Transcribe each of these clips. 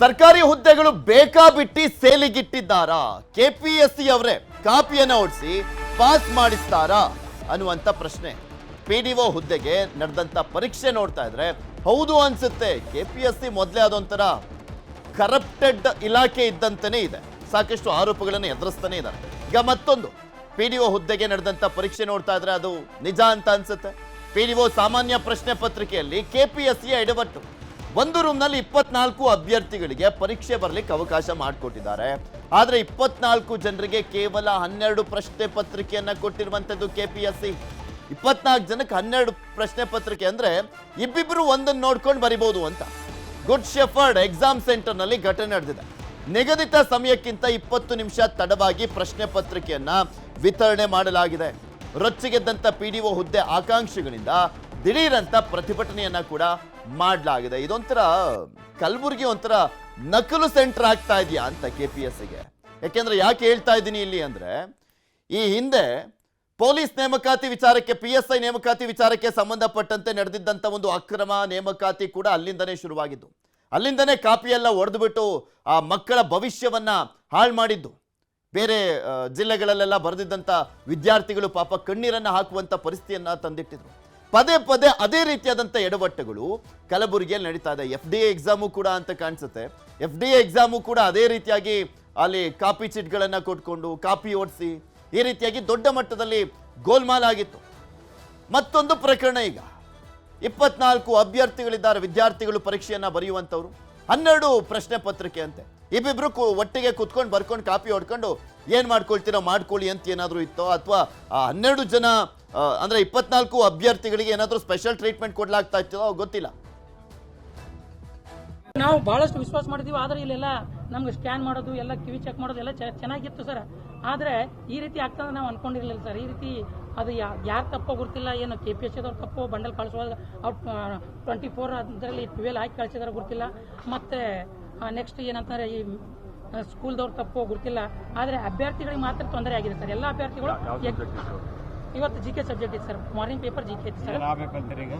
ಸರ್ಕಾರಿ ಹುದ್ದೆಗಳು ಬೇಕಾಬಿಟ್ಟಿ ಸೇಲಿಗಿಟ್ಟಿದ್ದಾರಾ? ಕೆಪಿಎಸ್ಸಿ ಅವರೇ ಕಾಪಿಯನ್ನ ಓಡಿಸಿ ಪಾಸ್ ಮಾಡಿಸ್ತಾರಾ ಅನ್ನುವಂಥ ಪ್ರಶ್ನೆ. ಪಿ ಡಿ ಒ ಹುದ್ದೆಗೆ ನಡೆದಂಥ ಪರೀಕ್ಷೆ ನೋಡ್ತಾ ಇದ್ರೆ ಹೌದು ಅನ್ಸುತ್ತೆ. ಸಿ ಮೊದಲೇ ಅದೊಂಥರ ಕರಪ್ಟೆಡ್ ಇಲಾಖೆ ಇದ್ದಂತನೇ ಇದೆ. ಸಾಕಷ್ಟು ಆರೋಪಗಳನ್ನು ಎದುರಿಸ್ತಾನೆ ಇದ್ದಾರೆ. ಈಗ ಮತ್ತೊಂದು. ಪಿ ಡಿ ಒ ಹುದ್ದೆಗೆ ನಡೆದಂಥ ಪರೀಕ್ಷೆ ನೋಡ್ತಾ ಇದ್ರೆ ಅದು ನಿಜ ಅಂತ ಅನ್ಸುತ್ತೆ. ಪಿ ಡಿ ಒ ಸಾಮಾನ್ಯ ಪ್ರಶ್ನೆ ಪತ್ರಿಕೆಯಲ್ಲಿ ಕೆ ಪಿ ಎಸ್ ಸಿಯ ಎಡವಟ್ಟು ಒಂದು ರೂಮ್ನಲ್ಲಿ ಇಪ್ಪತ್ನಾಲ್ಕು ಅಭ್ಯರ್ಥಿಗಳಿಗೆ ಪರೀಕ್ಷೆ ಬರಲಿಕ್ಕೆ ಅವಕಾಶ ಮಾಡಿಕೊಟ್ಟಿದ್ದಾರೆ. ಆದರೆ ಇಪ್ಪತ್ನಾಲ್ಕು ಜನರಿಗೆ ಕೇವಲ ಹನ್ನೆರಡು ಪ್ರಶ್ನೆ ಪತ್ರಿಕೆಯನ್ನು ಕೊಟ್ಟಿರುವಂಥದ್ದು ಕೆಪಿಎಸ್ಸಿ ಇಪ್ಪತ್ನಾಲ್ಕು ಜನಕ್ಕೆ ಹನ್ನೆರಡು ಪ್ರಶ್ನೆ ಪತ್ರಿಕೆ ಅಂದ್ರೆ ಇಬ್ಬಿಬ್ಬರು ಒಂದನ್ನು ನೋಡ್ಕೊಂಡು ಬರಿಬಹುದು ಅಂತ. ಗುಡ್ ಶೆಫರ್ಡ್ ಎಕ್ಸಾಮ್ ಸೆಂಟರ್ನಲ್ಲಿ ಘಟನೆ ನಡೆದಿದೆ. ನಿಗದಿತ ಸಮಯಕ್ಕಿಂತ ಇಪ್ಪತ್ತು ನಿಮಿಷ ತಡವಾಗಿ ಪ್ರಶ್ನೆ ಪತ್ರಿಕೆಯನ್ನು ವಿತರಣೆ ಮಾಡಲಾಗಿದೆ. ರೊಚ್ಚಿಗೆದ್ದಂತ ಪಿಡಿಒ ಹುದ್ದೆ ಆಕಾಂಕ್ಷಿಗಳಿಂದ ದಿಢೀರಂತ ಪ್ರತಿಭಟನೆಯನ್ನ ಕೂಡ ಮಾಡಲಾಗಿದೆ. ಇದೊಂಥರ ಕಲಬುರಗಿ ಒಂಥರ ನಕಲು ಸೆಂಟರ್ ಆಗ್ತಾ ಇದೆಯಾ ಅಂತ ಕೆ ಪಿ ಎಸ್ಗೆ. ಯಾಕೆಂದ್ರೆ ಯಾಕೆ ಹೇಳ್ತಾ ಇದ್ದೀನಿ ಇಲ್ಲಿ ಅಂದ್ರೆ, ಈ ಹಿಂದೆ ಪೊಲೀಸ್ ನೇಮಕಾತಿ ವಿಚಾರಕ್ಕೆ ಪಿ ಎಸ್ ಐ ನೇಮಕಾತಿ ವಿಚಾರಕ್ಕೆ ಸಂಬಂಧಪಟ್ಟಂತೆ ನಡೆದಿದ್ದಂಥ ಒಂದು ಅಕ್ರಮ ನೇಮಕಾತಿ ಕೂಡ ಅಲ್ಲಿಂದನೇ ಶುರುವಾಗಿದ್ದು. ಅಲ್ಲಿಂದನೇ ಕಾಪಿಯೆಲ್ಲ ಒಡೆದುಬಿಟ್ಟು ಆ ಮಕ್ಕಳ ಭವಿಷ್ಯವನ್ನ ಹಾಳು ಮಾಡಿದ್ದು. ಬೇರೆ ಜಿಲ್ಲೆಗಳಲ್ಲೆಲ್ಲ ಬರೆದಿದ್ದಂಥ ವಿದ್ಯಾರ್ಥಿಗಳು ಪಾಪ ಕಣ್ಣೀರನ್ನ ಹಾಕುವಂಥ ಪರಿಸ್ಥಿತಿಯನ್ನ ತಂದಿಟ್ಟಿದ್ರು. ಪದೇ ಪದೇ ಅದೇ ರೀತಿಯಾದಂಥ ಎಡವಟ್ಟುಗಳು ಕಲಬುರಗಿಯಲ್ಲಿ ನಡೀತಾ ಇದೆ. ಎಫ್ ಡಿ ಎ ಎಕ್ಸಾಮು ಕೂಡ ಅಂತ ಕಾಣಿಸುತ್ತೆ. ಎಫ್ ಡಿ ಎ ಎಕ್ಸಾಮು ಕೂಡ ಅದೇ ರೀತಿಯಾಗಿ ಅಲ್ಲಿ ಕಾಪಿ ಚೀಟ್ಗಳನ್ನು ಕೊಟ್ಕೊಂಡು, ಕಾಪಿ ಓಡಿಸಿ, ಈ ರೀತಿಯಾಗಿ ದೊಡ್ಡ ಮಟ್ಟದಲ್ಲಿ ಗೋಲ್ಮಾಲ್ ಆಗಿತ್ತು. ಮತ್ತೊಂದು ಪ್ರಕರಣ ಈಗ. ಇಪ್ಪತ್ನಾಲ್ಕು ಅಭ್ಯರ್ಥಿಗಳಿದ್ದಾರೆ, ವಿದ್ಯಾರ್ಥಿಗಳು ಪರೀಕ್ಷೆಯನ್ನು ಬರೆಯುವಂಥವ್ರು. ಹನ್ನೆರಡು ಪ್ರಶ್ನೆ ಪತ್ರಿಕೆ ಅಂತೆ. ಇಬ್ಬಿಬ್ರು ಒಟ್ಟಿಗೆ ಕುತ್ಕೊಂಡು ಬರ್ಕೊಂಡು ಕಾಪಿ ಹೊಡ್ಕೊಂಡು ಏನು ಮಾಡ್ಕೊಳ್ತೀರೋ ಮಾಡ್ಕೊಳ್ಳಿ ಅಂತ ಏನಾದರೂ ಇತ್ತೋ? ಅಥವಾ ಹನ್ನೆರಡು ಜನ ಅಂದ್ರೆ ಇಪ್ಪತ್ನಾಲ್ಕು ಅಭ್ಯರ್ಥಿಗಳಿಗೆ ಏನಾದರೂ ಸ್ಪೆಷಲ್ ಟ್ರೀಟ್ಮೆಂಟ್ ಕೊಡ್ಲಾಗ್ತಾ ಇತ್ತು ಗೊತ್ತಿಲ್ಲ. ನಾವು ಬಹಳಷ್ಟು ವಿಶ್ವಾಸ ಮಾಡಿದೀವಿ ಆದ್ರೆ ಇಲ್ಲೆಲ್ಲ ನಮ್ಗೆ ಸ್ಕ್ಯಾನ್ ಮಾಡೋದು ಎಲ್ಲ ಕಿವಿ ಚೆಕ್ ಮಾಡೋದು ಎಲ್ಲ ಚೆ- ಚೆನ್ನಾಗಿತ್ತು ಸರ್ ಆದ್ರೆ ಈ ರೀತಿ ಆಗ್ತದೆ ನಾವು ಅನ್ಕೊಂಡಿರ್ಲಿಲ್ಲ ಸರ್ ಈ ರೀತಿ ಅದು ಯಾರು ತಪ್ಪೋ ಗೊತ್ತಿಲ್ಲ ಏನು ಕೆ ಪಿ ಎಸ್ ದವ್ರು ತಪ್ಪೋ ಬಂಡಲ್ ಕಳಿಸುವಾಗ ಅವ್ರು ಟ್ವೆಂಟಿ ಫೋರ್ ಅದರಲ್ಲಿ ಟ್ವೆಲ್ ಹಾಕಿ ಕಳ್ಸಿದ್ರೆ ಗೊತ್ತಿಲ್ಲ. ಮತ್ತೆ ನೆಕ್ಸ್ಟ್ ಏನಂತಾರೆ ಈ ಸ್ಕೂಲ್ದವ್ರು ತಪ್ಪೋ ಗೊತ್ತಿಲ್ಲ. ಆದರೆ ಅಭ್ಯರ್ಥಿಗಳಿಗೆ ಮಾತ್ರ ತೊಂದರೆ ಆಗಿದೆ ಸರ್ ಎಲ್ಲ ಅಭ್ಯರ್ಥಿಗಳು ಇವತ್ತು ಜಿ ಕೆ ಸಬ್ಜೆಕ್ಟ್ ಇತ್ತು sir morning paper G K ಇತ್ತು ಸರ್ ಏನಾಗಬೇಕಂತೀರಿ ಈಗ?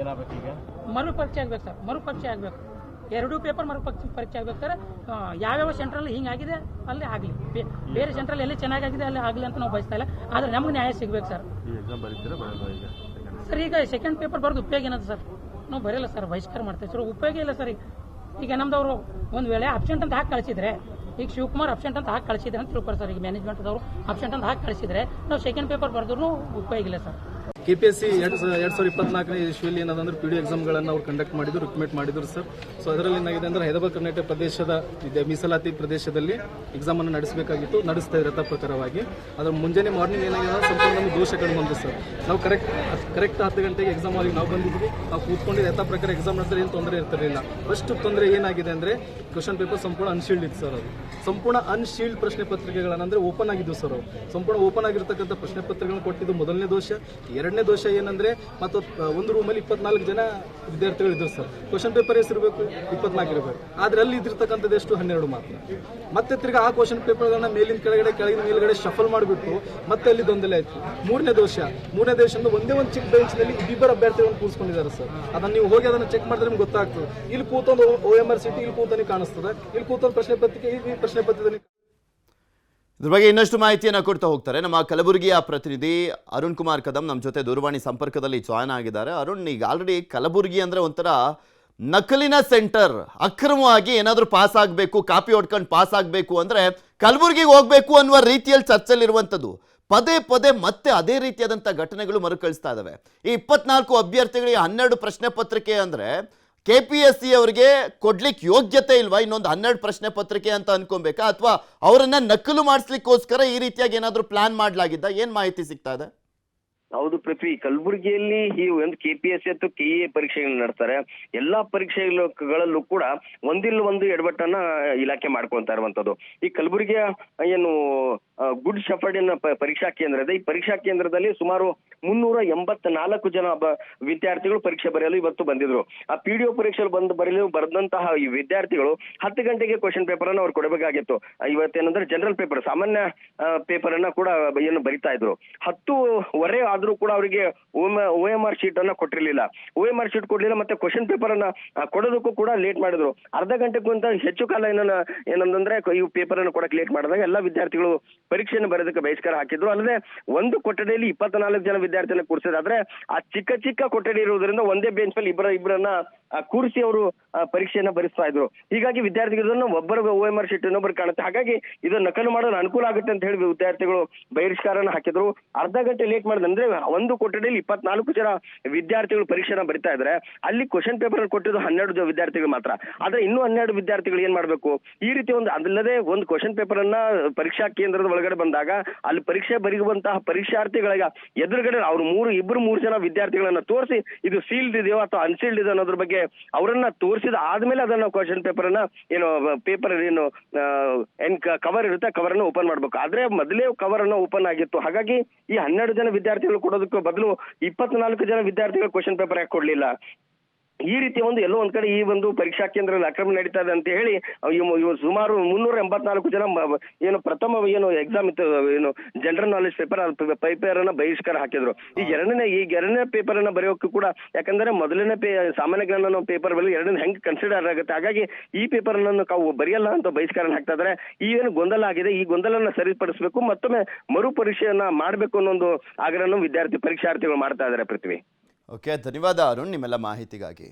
ಏನಾಗಬೇಕು ಈಗ ಮರು ಪರೀಕ್ಷೆ ಆಗ್ಬೇಕು ಸರ್ ಮರು ಪರೀಕ್ಷೆ ಆಗ್ಬೇಕು. ಎರಡೂ ಪೇಪರ್ ಮರು ಪರೀಕ್ಷೆ ಆಗ್ಬೇಕು ಸರ್ ಯಾವ್ಯಾವ ಯಾವ್ಯಾವ ಸೆಂಟ್ರಲ್ ಹಿಂಗಾಗಿದೆ ಅಲ್ಲಿ ಆಗಲಿ. ಬೇರೆ ಸೆಂಟ್ರಲ್ ಎಲ್ಲಿ ಚೆನ್ನಾಗಿದೆ ಅಲ್ಲಿ ಆಗಲಿ ಅಂತ ನಾವು ಬಯಸ್ತಾ ಇಲ್ಲ. ಆದ್ರೆ ನಮ್ಗೆ ನ್ಯಾಯ ಸಿಗ್ಬೇಕು ಸರ್ ಸರ್ ಈಗ? ಸೆಕೆಂಡ್ ಪೇಪರ್ ಬರೋದು ಉಪಯೋಗ ಏನದು ಸರ್ ನಾವು ಬರೆಯಲ್ಲ ಸರ್ ಬಹಿಷ್ಕಾರ ಮಾಡ್ತೇವೆ ಸರ್ ಉಪಯೋಗ ಇಲ್ಲ ಸರ್ ಈಗ. ಈಗ ನಮ್ದವರು ಒಂದು ವೇಳೆ ಅಬ್ಸೆಂಟ್ ಅಂತ ಹಾಕಿ ಕಳಿಸಿದ್ರೆ ಈಗ ಶಿವಕುಮಾರ್ ಅಬ್ಸೆಂಟ್ ಅಂತ ಹಾಕಿ ಕಳಿಸಿದ್ರೆ ಅಂತ ತಿಳ್ಕೊಳ್ತಾರೆ. ಸರ್ ಈಗ ಮ್ಯಾನೇಜ್ಮೆಂಟ್ದವರು ಅಬ್ಸೆಂಟ್ ಅಂತ ಹಾಕಿ ಕಳಿಸಿದ್ರೆ, ನಾವು ಸೆಕೆಂಡ್ ಪೇಪರ್ ಬರೆದ್ರು ಉಪಯೋಗ ಇಲ್ಲ ಸರ್. ಕೆಪಿಎಸ್ಸಿ ಎರಡ್ ಎರಡ್ ಸಾವಿರದ ಇಪ್ಪತ್ನಾಲ್ಕನೇ ಇಶ್ಯೂಲಿ ಏನದಂದ್ರೆ ಪಿ ಡಿ ಎಕ್ಸಾಮ್ಗಳನ್ನು ಅವ್ರು ಕಂಡಕ್ಟ್ ಮಾಡಿದ್ರು ರಿಕಮೆಂಡ್ ಮಾಡಿದ್ರು ಸರ್ ಸೊ ಅದರಲ್ಲಿ ಏನಾಗಿದೆ ಅಂದ್ರೆ ಹೈದರಾಬಾದ್, ಕರ್ನಾಟಕ ಪ್ರದೇಶದ ಇದೆ, ಮೀಸಲಾತಿ ಪ್ರದೇಶದಲ್ಲಿ ಎಕ್ಸಾಮ್ ಅನ್ನು ನಡೆಸಬೇಕಾಗಿತ್ತು. ನಡೆಸ್ತಾ ಇದ್ರೆ ಪ್ರಕಾರವಾಗಿ ಅದ್ರ ಮುಂಜಾನೆ ಮಾರ್ನಿಂಗ್ ಏನಾಗಿದೆ ಸ್ವಲ್ಪ ನಮ್ಗೆ ದೋಷ ಕಂಡು ಬಂದು ಸರ್ ನಾವು ಕರೆಕ್ಟ್ ಕರೆಕ್ಟ್ ಹತ್ತು ಗಂಟೆಗೆ ಎಕ್ಸಾಮ್ ಆಗಿ ನಾವು ಬಂದಿದ್ವಿ. ನಾವು ಕೂತ್ಕೊಂಡಿದ್ದು ಯಥಾ ಪ್ರಕಾರ ಎಕ್ಸಾಮ್ ನಡೆಸಿದ್ರೆ ಏನು ತೊಂದರೆ ಇರ್ತಿರಲಿಲ್ಲ. ಫಸ್ಟ್ ತೊಂದರೆ ಏನಾಗಿದೆ ಅಂದ್ರೆ ಕ್ವಶನ್ ಪೇಪರ್ ಸಂಪೂರ್ಣ ಅನ್ಶೀಲ್ಡ್ ಇತ್ತು ಸರ್ ಅದು. ಸಂಪೂರ್ಣ ಅನ್ಶೀಲ್ಡ್ ಪ್ರಶ್ನೆ ಪತ್ರಿಕೆಗಳನ್ನ ಅಂದ್ರೆ ಓಪನ್ ಆಗಿದ್ದು ಸರ್ ಅವು. ಸಂಪೂರ್ಣ ಓಪನ್ ಆಗಿರ್ತಕ್ಕಂಥ ಪ್ರಶ್ನೆ ಪತ್ರಿಕೆಗಳನ್ನು ಕೊಟ್ಟಿದ್ದು ಮೊದಲನೇ ದೋಷ. ಎರಡನೇ ದೋಷ ಏನಂದ್ರೆ ಮತ್ತು ಒಂದು ರೂಮಲ್ಲಿ ಇಪ್ಪತ್ನಾಲ್ಕು ಜನ ವಿದ್ಯಾರ್ಥಿಗಳು ಇದ್ರು ಸರ್. ಕ್ವಶನ್ ಪೇಪರ್ ಎಷ್ಟಿರಬೇಕು ಇಪ್ಪತ್ನಾಲ್ಕು ಇರಬೇಕು. ಆದ್ರೆ ಅಲ್ಲಿ ಇದ್ದಿರ್ತಕ್ಕಂಥದ್ದು ಎಷ್ಟು? ಹನ್ನೆರಡು ಮಾತ್ರ. ಮತ್ತೆ ತಿರ್ಗಿ ಆ ಕ್ವಶನ್ ಪೇಪರ್ಗಳನ್ನ ಮೇಲಿನ ಕೆಳಗಡೆ, ಕೆಳಗಿನ ಮೇಲ್ಗಡೆ ಶಫಲ್ ಮಾಡಿಬಿಟ್ಟು ಮತ್ತೆ ಅಲ್ಲಿ ದೊಂದಲೆ ಆಯ್ತು. ಮೂರನೇ ದೋಷ. ಮೂರನೇ ದೋಷ ಒಂದೇ ಒಂದು ಚಿಕ್ಕ ಬೆಂಚ್ನಲ್ಲಿ ಇಬ್ಬರು ಅಭ್ಯರ್ಥಿಗಳನ್ನು ಕೂರಿಸ್ಕೊಂಡಿದ್ದಾರೆ ಸರ್. ಅದನ್ನ ನೀವು ಹೋಗಿ ಅದನ್ನ ಚೆಕ್ ಮಾಡಿದ್ರೆ ನಿಮ್ಗೆ ಗೊತ್ತಾಗ್ತದೆ. ಇಲ್ಲಿ ಕೂತೊಂದು ಓ ಎಂ ಆರ್ ಸಿಟಿ ಇಲ್ಲಿ ಕೂತಾನೆ ಕಾಣಿಸ್ತದೆ. ಇಲ್ಲಿ ಕೂತೊಂದು ಪ್ರಶ್ನೆ ಪತ್ರಿಕೆ, ಈ ಪ್ರಶ್ನೆ ಪತ್ರಿಕೆ ಇದ್ರ ಬಗ್ಗೆ ಇನ್ನಷ್ಟು ಮಾಹಿತಿಯನ್ನು ಕೊಡ್ತಾ ಹೋಗ್ತಾರೆ. ನಮ್ಮ ಕಲಬುರಗಿಯ ಪ್ರತಿನಿಧಿ ಅರುಣ್ ಕುಮಾರ್ ಕದಂ ನಮ್ಮ ಜೊತೆ ದೂರವಾಣಿ ಸಂಪರ್ಕದಲ್ಲಿ ಜಾಯ್ನ್ ಆಗಿದ್ದಾರೆ. ಅರುಣ್, ಈಗ ಆಲ್ರೆಡಿ ಕಲಬುರಗಿ ಅಂದರೆ ಒಂಥರ ನಕಲಿನ ಸೆಂಟರ್. ಅಕ್ರಮವಾಗಿ ಏನಾದರೂ ಪಾಸ್ ಆಗಬೇಕು, ಕಾಪಿ ಹೊಡ್ಕೊಂಡು ಪಾಸ್ ಆಗಬೇಕು ಅಂದರೆ ಕಲಬುರಗಿಗೆ ಹೋಗಬೇಕು ಅನ್ನುವ ರೀತಿಯಲ್ಲಿ ಚರ್ಚೆಲಿರುವಂಥದ್ದು ಪದೇ ಪದೇ ಮತ್ತೆ ಅದೇ ರೀತಿಯಾದಂಥ ಘಟನೆಗಳು ಮರುಕಳಿಸ್ತಾ ಇದ್ದಾವೆ ಈ ಇಪ್ಪತ್ನಾಲ್ಕು ಅಭ್ಯರ್ಥಿಗಳಿಗೆ ಹನ್ನೆರಡು ಪ್ರಶ್ನೆ ಪತ್ರಿಕೆ ಅಂದ್ರೆ ಕೆ ಪಿ ಎಸ್ ಸಿ ಅವರಿಗೆ ಕೊಡ್ಲಿಕ್ಕೆ ಯೋಗ್ಯತೆ ಇಲ್ವಾ? ಇನ್ನೊಂದು ಹನ್ನೆರಡು ಪ್ರಶ್ನೆ ಪತ್ರಿಕೆ ಅಂತ ಅನ್ಕೊಬೇಕಾ ಅಥವಾ ಅವರನ್ನ ನಕಲು ಮಾಡಿಸ್ಲಿಕ್ಕೋಸ್ಕರ ಈ ರೀತಿಯಾಗಿ ಏನಾದರೂ ಪ್ಲಾನ್ ಮಾಡಲಾಗಿದ್ದ? ಏನು ಮಾಹಿತಿ ಸಿಗ್ತಾ ಇದೆ? ಹೌದು ಪೃಥ್ವಿ. ಕಲಬುರಗಿಯಲ್ಲಿ ಈ ಒಂದು ಕೆ ಪಿ ಎಸ್ ಮತ್ತು ಕೆ ಎ ಪರೀಕ್ಷೆಗಳನ್ನ ನಡೆಸ್ತಾರೆ. ಎಲ್ಲಾ ಪರೀಕ್ಷೆಗಳಲ್ಲೂ ಕೂಡ ಒಂದಿಲ್ಲ ಒಂದು ಎಡವಟ್ಟನ್ನ ಇಲಾಖೆ ಮಾಡ್ಕೊಂತ ಇರುವಂತದ್ದು. ಈ ಕಲಬುರಗಿಯ ಏನು ಗುಡ್ ಶಫರ್ಡ್ ಪರೀಕ್ಷಾ ಕೇಂದ್ರ ಇದೆ. ಈ ಪರೀಕ್ಷಾ ಕೇಂದ್ರದಲ್ಲಿ ಸುಮಾರು ಮುನ್ನೂರ ಎಂಬತ್ ನಾಲ್ಕು ಜನ ವಿದ್ಯಾರ್ಥಿಗಳು ಪರೀಕ್ಷೆ ಬರೆಯಲು ಇವತ್ತು ಬಂದಿದ್ರು. ಆ ಪಿ ಡಿ ಒ ಪರೀಕ್ಷೆಯಲ್ಲಿ ಬಂದು ಬರೆಯಲು ಬರೆದಂತಹ ಈ ವಿದ್ಯಾರ್ಥಿಗಳು ಹತ್ತು ಗಂಟೆಗೆ ಕ್ವಶನ್ ಪೇಪರ್ ಅನ್ನು ಅವ್ರು ಕೊಡಬೇಕಾಗಿತ್ತು. ಇವತ್ತೇನಂದ್ರೆ ಜನರಲ್ ಪೇಪರ್ ಸಾಮಾನ್ಯ ಪೇಪರ್ ಅನ್ನ ಕೂಡ ಏನು ಬರಿತಾ ಇದ್ರು. ಹತ್ತುವರೆ ಆದ ಆದ್ರೂ ಕೂಡ ಅವರಿಗೆ ಓ ಎಂ ಆರ್ ಶೀಟ್ ಅನ್ನ ಕೊಟ್ಟಿರ್ಲಿಲ್ಲ. ಓ ಎಂ ಆರ್ ಶೀಟ್ ಕೊಡ್ಲಿಲ್ಲ ಮತ್ತೆ ಕ್ವಶನ್ ಪೇಪರ್ ಅನ್ನ ಕೊಡೋದಕ್ಕೂ ಕೂಡ ಲೇಟ್ ಮಾಡಿದ್ರು. ಅರ್ಧ ಗಂಟೆಗಿಂತ ಹೆಚ್ಚು ಕಾಲ ಏನನ್ನ ಏನಂದ್ರೆ ಈ ಪೇಪರ್ ಅನ್ನು ಕೊಡಕ್ಕೆ ಲೇಟ್ ಮಾಡಿದಾಗ ಎಲ್ಲ ವಿದ್ಯಾರ್ಥಿಗಳು ಪರೀಕ್ಷೆಯನ್ನು ಬರೋದಕ್ಕೆ ಬಹಿಷ್ಕಾರ ಹಾಕಿದ್ರು. ಅಲ್ಲದೆ ಒಂದು ಕೊಠಡಿಯಲ್ಲಿ ಇಪ್ಪತ್ನಾಲ್ಕು ಜನ ವಿದ್ಯಾರ್ಥಿಯನ್ನು ಕೂರಿಸಿದ್ರೆ ಆ ಚಿಕ್ಕ ಚಿಕ್ಕ ಕೊಠಡಿ ಇರುವುದರಿಂದ ಒಂದೇ ಬೆಂಚ್ ಮೇಲೆ ಇಬ್ಬರ ಇಬ್ಬರನ್ನ ಕೂರಿಸಿ ಅವರು ಪರೀಕ್ಷೆಯನ್ನ ಭರಿಸ್ತಾ ಇದ್ರು. ಹೀಗಾಗಿ ವಿದ್ಯಾರ್ಥಿಗಳನ್ನ ಒಬ್ಬರು ಓ ಎಂ ಆರ್ ಶೀಟ್ ಇನ್ನೊಬ್ಬರು ಕಾಣುತ್ತೆ. ಹಾಗಾಗಿ ಇದು ನಕಲು ಮಾಡಲು ಅನುಕೂಲ ಆಗುತ್ತೆ ಅಂತ ಹೇಳಿ ವಿದ್ಯಾರ್ಥಿಗಳು ಬಹಿಷ್ಕಾರನ ಹಾಕಿದ್ರು. ಅರ್ಧ ಗಂಟೆ ಲೇಟ್ ಮಾಡಿದ್ರೆ ಒಂದು ಕೊಠಡಿಯಲ್ಲಿ ಇಪ್ಪತ್ನಾಲ್ಕು ಜನ ವಿದ್ಯಾರ್ಥಿಗಳು ಪರೀಕ್ಷೆನ ಬರಿತಾ ಇದ್ರೆ ಅಲ್ಲಿ ಕ್ವಶನ್ ಪೇಪರ್ ಕೊಟ್ಟಿದ್ದು ಹನ್ನೆರಡು ವಿದ್ಯಾರ್ಥಿಗಳು ಮಾತ್ರ. ಆದ್ರೆ ಇನ್ನೂ ಹನ್ನೆರಡು ವಿದ್ಯಾರ್ಥಿಗಳು ಏನ್ ಮಾಡ್ಬೇಕು? ಈ ರೀತಿ ಒಂದು ಅದಲ್ಲದೆ ಒಂದು ಕ್ವಶನ್ ಪೇಪರ್ ಅನ್ನ ಪರೀಕ್ಷಾ ಕೇಂದ್ರದ ಒಳಗಡೆ ಬಂದಾಗ ಅಲ್ಲಿ ಪರೀಕ್ಷೆ ಬರೆಯುವಂತಹ ಪರೀಕ್ಷಾರ್ಥಿಗಳಿಗೆ ಎದುರುಗಡೆ ಅವ್ರು ಮೂರು ಇಬ್ಬರು ಮೂರು ಜನ ವಿದ್ಯಾರ್ಥಿಗಳನ್ನ ತೋರಿಸಿ ಇದು ಸೀಲ್ಡ್ ಇದೆಯೋ ಅಥವಾ ಅನ್ಸೀಲ್ಡ್ ಇದೆ ಅನ್ನೋದ್ರ ಬಗ್ಗೆ ಅವರನ್ನ ತೋರಿಸಿದ ಆದ್ಮೇಲೆ ಅದನ್ನ ಕ್ವಶನ್ ಪೇಪರ್ ಅನ್ನ ಏನು ಪೇಪರ್ ಏನು ಏನ್ ಕವರ್ ಇರುತ್ತೆ ಕವರ್ ಅನ್ನ ಓಪನ್ ಮಾಡ್ಬೇಕು. ಆದ್ರೆ ಮೊದಲೇ ಕವರ್ ಅನ್ನ ಓಪನ್ ಆಗಿತ್ತು. ಹಾಗಾಗಿ ಈ ಹನ್ನೆರಡು ಜನ ವಿದ್ಯಾರ್ಥಿಗಳು ಕೊಡೋದಕ್ಕೆ ಬದಲು ಇಪ್ಪತ್ನಾಲ್ಕು ಜನ ವಿದ್ಯಾರ್ಥಿಗಳು ಕ್ವಶನ್ ಪೇಪರ್ ಯಾಕೆ ಕೊಡ್ಲಿಲ್ಲ? ಈ ರೀತಿ ಒಂದು ಎಲ್ಲೋ ಒಂದ್ ಕಡೆ ಈ ಒಂದು ಪರೀಕ್ಷಾ ಕೇಂದ್ರದಲ್ಲಿ ಅಕ್ರಮ ನಡೀತಾ ಇದೆ ಅಂತ ಹೇಳಿ ಸುಮಾರು ಮುನ್ನೂರ ಎಂಬತ್ನಾಲ್ಕು ಜನ ಏನು ಪ್ರಥಮ ಏನು ಎಕ್ಸಾಮ್ ಇತ್ತು ಏನು ಜನರಲ್ ನಾಲೆಜ್ ಪೇಪರ್ ಪೇಪರ್ ಅನ್ನ ಬಹಿಷ್ಕಾರ ಹಾಕಿದ್ರು. ಈ ಎರಡನೇ ಈ ಎರಡನೇ ಪೇಪರ್ ಅನ್ನ ಬರೆಯೋಕೆ ಕೂಡ ಯಾಕಂದ್ರೆ ಮೊದಲನೇ ಪೇ ಸಾಮಾನ್ಯ ಜ್ಞಾನ ಪೇಪರ್ ಬಳಿ ಎರಡನೇ ಹೆಂಗ್ ಕನ್ಸಿಡರ್ ಆಗುತ್ತೆ ಹಾಗಾಗಿ ಈ ಪೇಪರ್ ಅನ್ನು ಬರೆಯಲ್ಲ ಅಂತ ಬಹಿಷ್ಕಾರ ಹಾಕ್ತಾ ಇದ್ರೆ. ಈ ಏನು ಗೊಂದಲ ಆಗಿದೆ ಈ ಗೊಂದಲನ ಸರಿಪಡಿಸಬೇಕು ಮತ್ತೊಮ್ಮೆ ಮರು ಪರೀಕ್ಷೆಯನ್ನ ಮಾಡಬೇಕು ಅನ್ನೋ ಒಂದು ಆಗ್ರಹವನ್ನು ವಿದ್ಯಾರ್ಥಿ ಪರೀಕ್ಷಾರ್ಥಿಗಳು ಮಾಡ್ತಾ ಇದಾರೆ ಪೃಥ್ವಿ. ಓಕೆ ಧನ್ಯವಾದ ಅರುಣ್ ನಿಮ್ಮೆಲ್ಲ ಮಾಹಿತಿಗಾಗಿ.